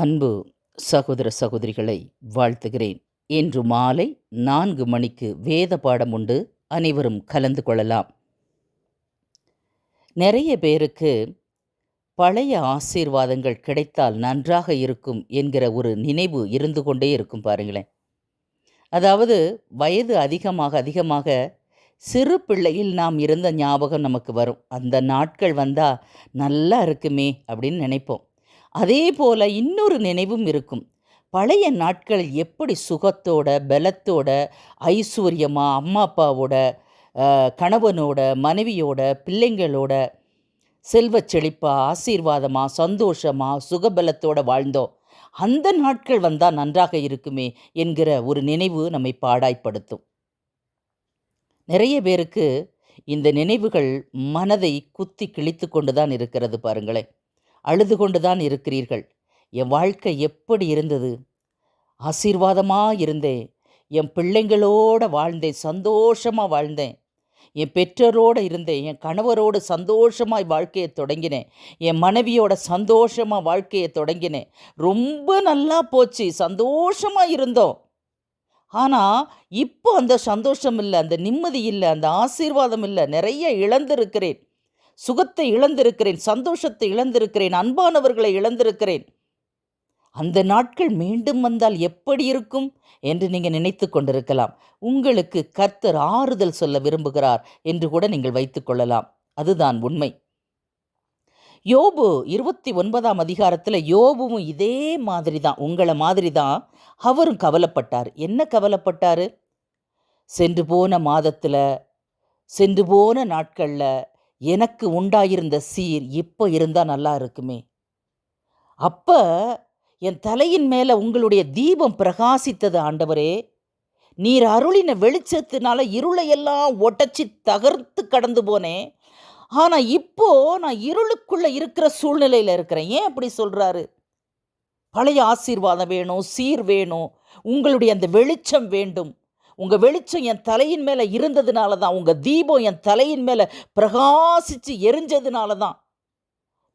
அன்பு சகோதர சகோதரிகளை வாழ்த்துகிறேன். இன்று மாலை நான்கு மணிக்கு வேத பாடம் உண்டு. அனைவரும் கலந்து கொள்ளலாம். நிறைய பேருக்கு பழைய ஆசீர்வாதங்கள் கிடைத்தால் நன்றாக இருக்கும் என்கிற ஒரு நினைவு இருந்து கொண்டே இருக்கும் பாருங்களேன். அதாவது வயது அதிகமாக அதிகமாக சிறு பிள்ளையில் நாம் இருந்த ஞாபகம் நமக்கு வரும். அந்த நாட்கள் வந்தால் நல்லா இருக்குமே அப்படின்னு நினைப்போம். அதே போல் இன்னொரு நினைவும் இருக்கும். பழைய நாட்கள் எப்படி சுகத்தோட பலத்தோட ஐஸ்வர்யமாக அம்மா அப்பாவோட கணவனோட மனைவியோட பிள்ளைங்களோட செல்வச் செழிப்பாக ஆசீர்வாதமா சந்தோஷமா சுகபலத்தோட வாழ்ந்தோம். அந்த நாட்கள் வந்தால் நன்றாக இருக்குமே என்கிற ஒரு நினைவு நம்மை பாடாய்ப்படுத்தும். நிறைய பேருக்கு இந்த நினைவுகள் மனதை குத்தி கிழித்து கொண்டு தான் இருக்கிறது பாருங்களேன். அழுது கொண்டு தான் இருக்கிறீர்கள். என் வாழ்க்கை எப்படி இருந்தது? ஆசீர்வாதமாக இருந்தேன். என் பிள்ளைங்களோட வாழ்ந்தேன். சந்தோஷமாக வாழ்ந்தேன். என் பெற்றோரோடு இருந்தேன். என் கணவரோடு சந்தோஷமாய் வாழ்க்கையை தொடங்கினேன். என் மனைவியோட சந்தோஷமாக வாழ்க்கையை தொடங்கினேன். ரொம்ப நல்லா போச்சு. சந்தோஷமாக இருந்தோம். ஆனால் இப்போ அந்த சந்தோஷம் இல்லை அந்த நிம்மதி இல்லை அந்த ஆசீர்வாதம் இல்லை. நிறைய இழந்திருக்கிறேன். சுகத்தை இழந்திருக்கிறேன் சந்தோஷத்தை இழந்திருக்கிறேன் அன்பானவர்களை இழந்திருக்கிறேன். அந்த நாட்கள் மீண்டும் வந்தால் எப்படி இருக்கும் என்று நீங்கள் நினைத்து கொண்டிருக்கலாம். உங்களுக்கு கர்த்தர் ஆறுதல் சொல்ல விரும்புகிறார் என்று கூட நீங்கள் வைத்துக்கொள்ளலாம் அதுதான் உண்மை. யோபு இருபத்தி ஒன்பதாம் அதிகாரத்தில் யோபுவும் இதே மாதிரி தான் உங்களை மாதிரி தான் அவரும் கவலைப்பட்டார். என்ன கவலைப்பட்டார்? சென்று போன மாதத்தில் சென்று போன நாட்களில் எனக்கு உண்டாயிருந்த சீர் இப்போ இருந்தால் நல்லா இருக்குமே. அப்போ என் தலையின் மேலே உங்களுடைய தீபம் பிரகாசித்தது ஆண்டவரே நீர் அருளின வெளிச்சத்தினால இருளையெல்லாம் ஒட்டச்சி தகர்த்து கடந்து போனேன் ஆனால் இப்போ நான் இருளுக்குள்ளே இருக்கிற சூழ்நிலையில் இருக்கிறேன். ஏன் அப்படி சொல்கிறாரு பழைய ஆசீர்வாதம் வேணும் சீர் வேணும் உங்களுடைய அந்த வெளிச்சம் வேண்டும். உங்கள் வெளிச்சம் என் தலையின் மேலே இருந்ததுனால தான் உங்கள் தீபம் என் தலையின் மேலே பிரகாசித்து எரிஞ்சதுனால தான்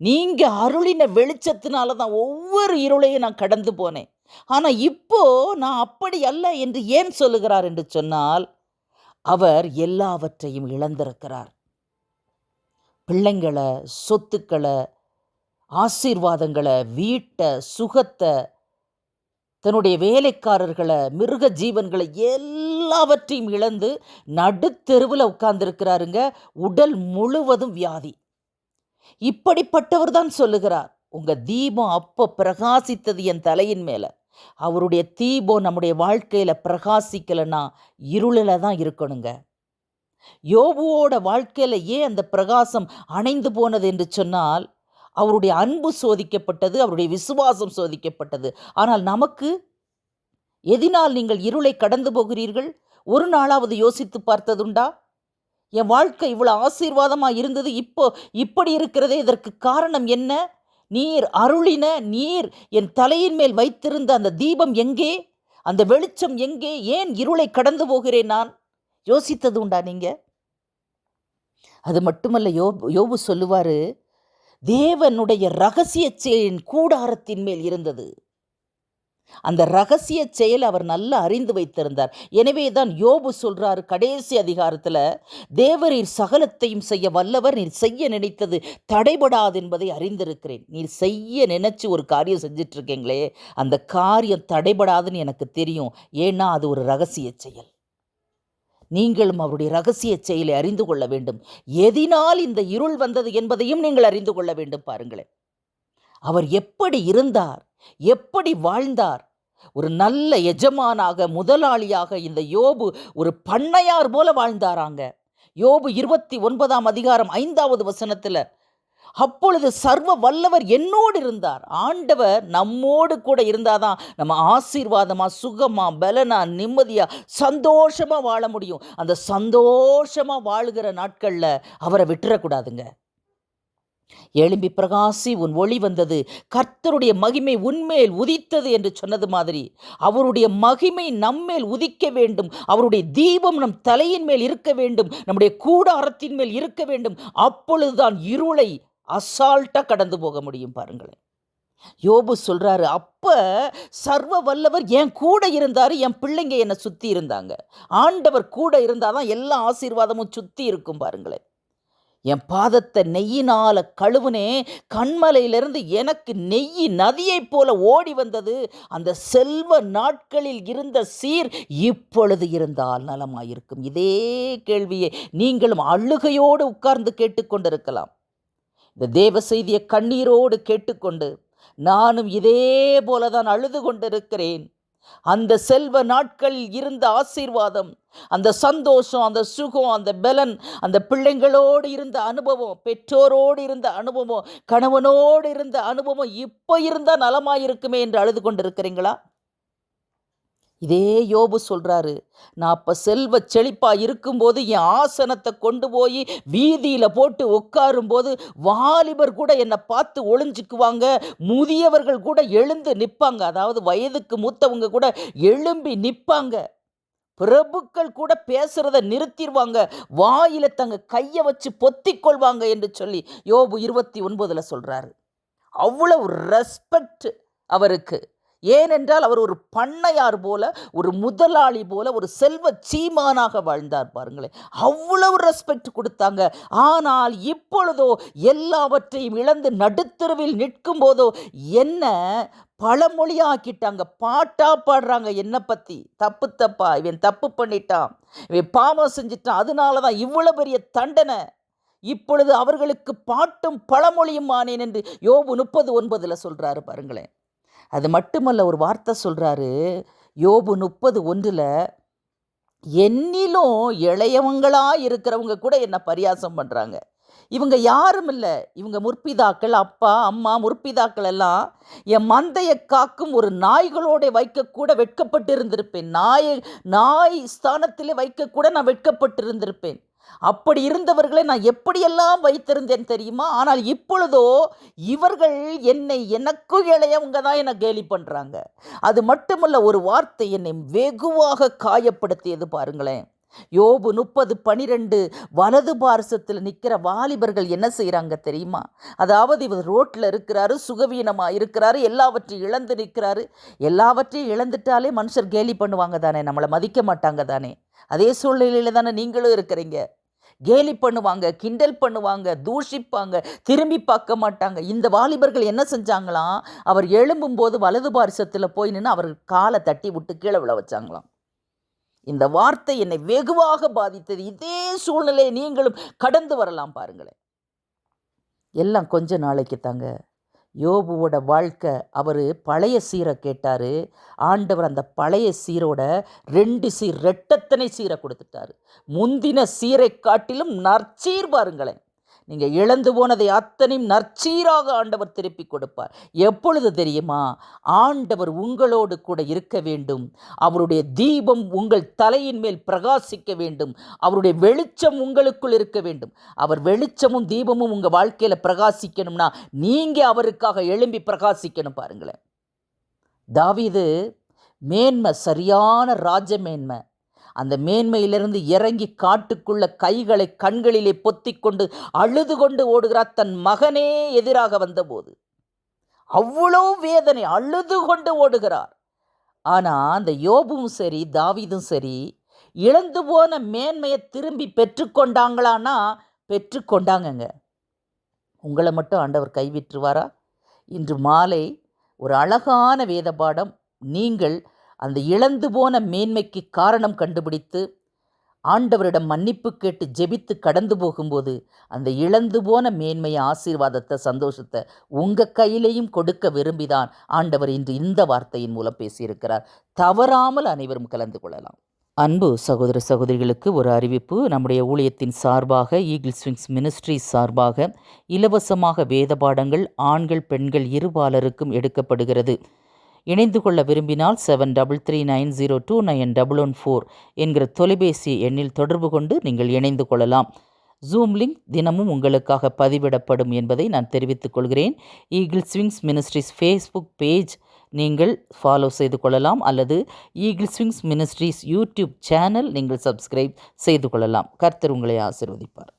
நீங்கள் அருளின வெளிச்சத்தினால தான் ஒவ்வொரு இருளையும் நான் கடந்து போனேன். ஆனால் இப்போ நான் அப்படி அல்ல என்று ஏன் சொல்லுகிறார் என்று சொன்னால் அவர் எல்லாவற்றையும் இழந்திருக்கிறார். பிள்ளைங்களை சொத்துக்களை ஆசீர்வாதங்களை வீட்டை சுகத்தை தன்னுடைய வேலைக்காரர்களை மிருக ஜீவன்களை எல்லாவற்றையும் இழந்து நடுத்தெருவில் உட்கார்ந்துருக்கிறாருங்க. உடல் முழுவதும் வியாதி. இப்படிப்பட்டவர் தான் சொல்லுகிறார் உங்கள் தீபம் அப்போ பிரகாசித்தது என் தலையின் மேலே. அவருடைய தீபம் நம்முடைய வாழ்க்கையில் பிரகாசிக்கலைன்னா இருளில் தான் இருக்கணுங்க. யோபுவோட வாழ்க்கையில ஏன் அந்த பிரகாசம் அணைந்து போனது? என்று சொன்னால் அவருடைய அன்பு சோதிக்கப்பட்டது அவருடைய விசுவாசம் சோதிக்கப்பட்டது. ஆனால் நமக்கு எதினால் நீங்கள் இருளை கடந்து போகிறீர்கள்? ஒரு நாளாவது யோசித்து பார்த்ததுண்டா? என் வாழ்க்கை இவ்வளோ ஆசீர்வாதமாக இருந்தது இப்போ இப்படி இருக்கிறதே இதற்கு காரணம் என்ன? நீர் அருளின நீர் என் தலையின் மேல் வைத்திருந்த அந்த தீபம் எங்கே? அந்த வெளிச்சம் எங்கே? ஏன் இருளை கடந்து போகிறேன் நான்? யோசித்தது உண்டா நீங்கள் அது மட்டுமல்ல யோபு யோபு சொல்லுவார் தேவனுடைய ரகசிய செயலின் கூடாரத்தின் மேல் இருந்தது. அந்த ரகசிய செயல் அவர் நல்லா அறிந்து வைத்திருந்தார். எனவே தான் யோபு சொல்றார் கடைசி அதிகாரத்தில் தேவரீர் சகலத்தையும் செய்ய வல்லவர் நீர் செய்ய நினைத்தது தடைபடாது என்பதை அறிந்திருக்கிறேன். நீர் செய்ய நினைச்சு ஒரு காரியம் செஞ்சிட்ருக்கீங்களே அந்த காரியம் தடைபடாதுன்னு எனக்கு தெரியும். ஏன்னா அது ஒரு ரகசிய செயல். நீங்களும் அவருடைய ரகசிய செயலை அறிந்து கொள்ள வேண்டும். எதினால் இந்த இருள் வந்தது என்பதையும் நீங்கள் அறிந்து கொள்ள வேண்டும் பாருங்களேன். அவர் எப்படி இருந்தார்? எப்படி வாழ்ந்தார்? ஒரு நல்ல எஜமானாக முதலாளியாக இந்த யோபு ஒரு பண்ணையார் போல வாழ்ந்தாராங்க. யோபு இருபத்தி ஒன்பதாம் அதிகாரம் ஐந்தாவது வசனத்தில் அப்பொழுது சர்வ வல்லவர் என்னோடு இருந்தார். ஆண்டவர் நம்மோடு கூட இருந்தாதான் நம்ம ஆசீர்வாதமாக சுகமா பலனா நிம்மதியாக சந்தோஷமாக வாழ முடியும். அந்த சந்தோஷமாக வாழுகிற நாட்களில் அவரை விட்டுறக்கூடாதுங்க. எழும்பி பிரகாசி உன் ஒளி வந்தது. கர்த்தருடைய மகிமை உன்மேல் உதித்தது என்று சொன்னது மாதிரி அவருடைய மகிமை நம்மேல் உதிக்க வேண்டும். அவருடைய தீபம் நம் தலையின் மேல் இருக்க வேண்டும். நம்முடைய கூடாரத்தின் மேல் இருக்க வேண்டும். அப்பொழுதுதான் இருளை அசால்ட்டாக கடந்து போக முடியும் பாருங்களேன். யோபு சொல்கிறாரு அப்போ சர்வ வல்லவர் என் கூட இருந்தார் என் பிள்ளைங்க என்னை சுற்றி இருந்தாங்க. ஆண்டவர் கூட இருந்தாதான் எல்லா ஆசீர்வாதமும் சுற்றி இருக்கும் பாருங்களேன். என் பாதத்தை நெய்யினால் கழுவுனே கண்மலையிலிருந்து எனக்கு நெய்யி நதியைப் போல ஓடி வந்தது. அந்த செல்வ நாட்களில் இருந்த சீர் இப்பொழுது இருந்தால் நலமாயிருக்கும். இதே கேள்வியை நீங்களும் அழுகையோடு உட்கார்ந்து கேட்டுக்கொண்டிருக்கலாம். இந்த தேவ செய்தியை கண்ணீரோடு கேட்டுக்கொண்டு நானும் இதே போல தான் அழுது கொண்டிருக்கிறேன். அந்த செல்வ நாட்களில் இருந்த ஆசீர்வாதம் அந்த சந்தோஷம் அந்த சுகம் அந்த பலன் அந்த பிள்ளைங்களோடு இருந்த அனுபவம் பெற்றோரோடு இருந்த அனுபவம் கணவனோடு இருந்த அனுபவம் இப்போ இருந்தால் நலமாயிருக்குமே என்று அழுது கொண்டிருக்கிறீங்களா? இதே யோபு சொல்கிறாரு நான் அப்ப செல்வ செழிப்பாக இருக்கும்போது என் ஆசனத்தை கொண்டு போய் வீதியில் போட்டு உட்காரும் போது வாலிபர் கூட என்னை பார்த்து ஒளிஞ்சுக்குவாங்க முதியவர்கள் கூட எழுந்து நிற்பாங்க அதாவது வயதுக்கு மூத்தவங்க கூட எழும்பி நிற்பாங்க பிரபுக்கள் கூட பேசுறத நிறுத்திடுவாங்க வாயில தங்க கையை வச்சு பொத்திக்கொள்வாங்க என்று சொல்லி யோபு இருபத்தி ஒன்பதில் சொல்கிறாரு அவ்வளவு ரெஸ்பெக்ட் அவருக்கு. ஏனென்றால் அவர் ஒரு பண்ணையார் போல ஒரு முதலாளி போல ஒரு செல்வ சீமானாக வாழ்ந்தார் பாருங்களேன். அவ்வளவு ரெஸ்பெக்ட் கொடுத்தாங்க. ஆனால் இப்பொழுதோ எல்லாவற்றையும் இழந்து நடுத்தருவில் நிற்கும் போதோ என்ன பழமொழியாக்கிட்டாங்க. பாட்டா பாடுறாங்க என்னை பற்றி தப்பு தப்பா இவன் தப்பு பண்ணிட்டான். இவன் பாவம் செஞ்சிட்டான். அதனால தான் இவ்வளோ பெரிய தண்டனை. இப்பொழுது அவர்களுக்கு பாட்டும் பழமொழியும் ஆனேன் என்று யோபு முப்பது ஒன்பதில் சொல்கிறாரு பாருங்களேன். அது மட்டுமல்ல ஒரு வார்த்தை சொல்கிறாரு யோபு முப்பது ஒன்றில் என்னிலும் இளையவங்களாக இருக்கிறவங்க கூட என்னை பரியாசம் பண்ணுறாங்க இவங்க யாரும் இல்லை. இவங்க முற்பிதாக்கள் அப்பா அம்மா முற்பிதாக்கள் எல்லாம் என் மந்தையை காக்கும் ஒரு நாய்களோட வைக்கக்கூட வெட்கப்பட்டு இருந்திருப்பேன் நாய் நாய் ஸ்தானத்தில் வைக்கக்கூட நான் வெட்கப்பட்டு இருந்திருப்பேன் அப்படி இருந்தவர்களை நான் எப்படியெல்லாம் வைத்திருந்தேன் தெரியுமா? ஆனால் இப்பொழுதோ இவர்கள் என்னை எனக்கும் இளையவங்க தான் என்னை கேலி பண்ணுறாங்க அது மட்டுமல்ல ஒரு வார்த்தை என்னை வெகுவாக காயப்படுத்தியது பாருங்களேன். யோபு முப்பது பனிரெண்டு வலது பாரசத்தில் நிற்கிற வாலிபர்கள் என்ன செய்கிறாங்க தெரியுமா? அதாவது இவர் ரோட்டில் இருக்கிறாரு சுகவீனமாக இருக்கிறாரு எல்லாவற்றையும் இழந்து நிற்கிறாரு. எல்லாவற்றையும் இழந்துட்டாலே மனுஷர் கேலி பண்ணுவாங்க தானே நம்மளை மதிக்க மாட்டாங்க தானே. அதே சூழ்நிலையில் தானே நீங்களும் இருக்கிறீங்க. கேலி பண்ணுவாங்க கிண்டல் பண்ணுவாங்க தூஷிப்பாங்க திரும்பி பார்க்க மாட்டாங்க. இந்த வாலிபர்கள் என்ன செஞ்சாங்களாம்? அவர் எழும்பும்போது வலது பாரிசத்தில் போய் நின்று அவர் காலை தட்டி விட்டு கீழே விழ வச்சாங்களாம். இந்த வார்த்தை என்னை வெகுவாக பாதித்தது. இதே சூழ்நிலையை நீங்களும் கடந்து வரலாம் பாருங்களேன். எல்லாம் கொஞ்ச நாளைக்கு தாங்க யோபுவோட வாழ்க்கை அவர் பழைய சீரை கேட்டார். ஆண்டவர் அந்த பழைய சீரோட ரெண்டு சீர் ரெட்டத்தனை சீரை கொடுத்துட்டாரு. முந்தின சீரை காட்டிலும் நற்சீர் பாருங்களேன். நீங்கள் இழந்து போனதை அத்தனையும் நற்சீராக ஆண்டவர் திருப்பி கொடுப்பார். எப்பொழுது தெரியுமா? ஆண்டவர் உங்களோடு கூட இருக்க வேண்டும். அவருடைய தீபம் உங்கள் தலையின் மேல் பிரகாசிக்க வேண்டும். அவருடைய வெளிச்சம் உங்களுக்குள் இருக்க வேண்டும். அவர் வெளிச்சமும் தீபமும் உங்கள் வாழ்க்கையில் பிரகாசிக்கணும்னா நீங்கள் அவருக்காக எழும்பி பிரகாசிக்கணும் பாருங்களேன். தாவிது மேன்மை சரியான ராஜ மேன்மை. அந்த மேன்மையிலிருந்து இறங்கி காட்டுக்குள்ள கைகளை கண்களிலே பொத்திக்கொண்டு அழுது கொண்டு ஓடுகிறார். தன் மகனே எதிராக வந்தபோது அவ்வளோ வேதனை அழுது கொண்டு ஓடுகிறார். ஆனால் அந்த யோபும் சரி தாவிதும் சரி இழந்து போன மேன்மையை திரும்பி பெற்றுக்கொண்டாங்களான்னா பெற்றுக்கொண்டாங்கங்க. உங்களை மட்டும் ஆண்டவர் கைவிட்டுருவாரா? இன்று மாலை ஒரு அழகான வேத பாடம் நீங்கள் அந்த இழந்து போன மேன்மைக்கு காரணம் கண்டுபிடித்து ஆண்டவரிடம் மன்னிப்பு கேட்டு ஜெபித்து கடந்து போகும்போது அந்த இழந்து போன மேன்மையை ஆசீர்வாதத்தை சந்தோஷத்தை உங்கள் கையிலையும் கொடுக்க விரும்பிதான் ஆண்டவர் இன்று இந்த வார்த்தையின் மூலம் பேசியிருக்கிறார். தவறாமல் அனைவரும் கலந்து கொள்ளலாம். அன்பு சகோதர சகோதரிகளுக்கு ஒரு அறிவிப்பு. நம்முடைய ஊழியத்தின் சார்பாக ஈகிள் ஸ்விங்ஸ் மினிஸ்ட்ரி சார்பாக இலவசமாக வேத பாடங்கள் ஆண்கள் பெண்கள் இருபாலருக்கும் எடுக்கப்படுகிறது. இணைந்து கொள்ள விரும்பினால் seven double three nine zero two nine double one four என்கிற தொலைபேசி எண்ணில் தொடர்பு கொண்டு நீங்கள் இணைந்து கொள்ளலாம். ஜூம் லிங்க் தினமும் உங்களுக்காக பதிவிடப்படும் என்பதை நான் தெரிவித்துக் கொள்கிறேன். ஈகிள் ஸ்விங்ஸ் மினிஸ்ட்ரிஸ் ஃபேஸ்புக் பேஜ் நீங்கள் ஃபாலோ செய்து கொள்ளலாம் அல்லது ஈகிள் ஸ்விங்ஸ் மினிஸ்ட்ரிஸ் யூடியூப் சேனல் நீங்கள் சப்ஸ்கிரைப் செய்து கொள்ளலாம். கர்த்தர் உங்களை ஆசிர்வதிப்பார்.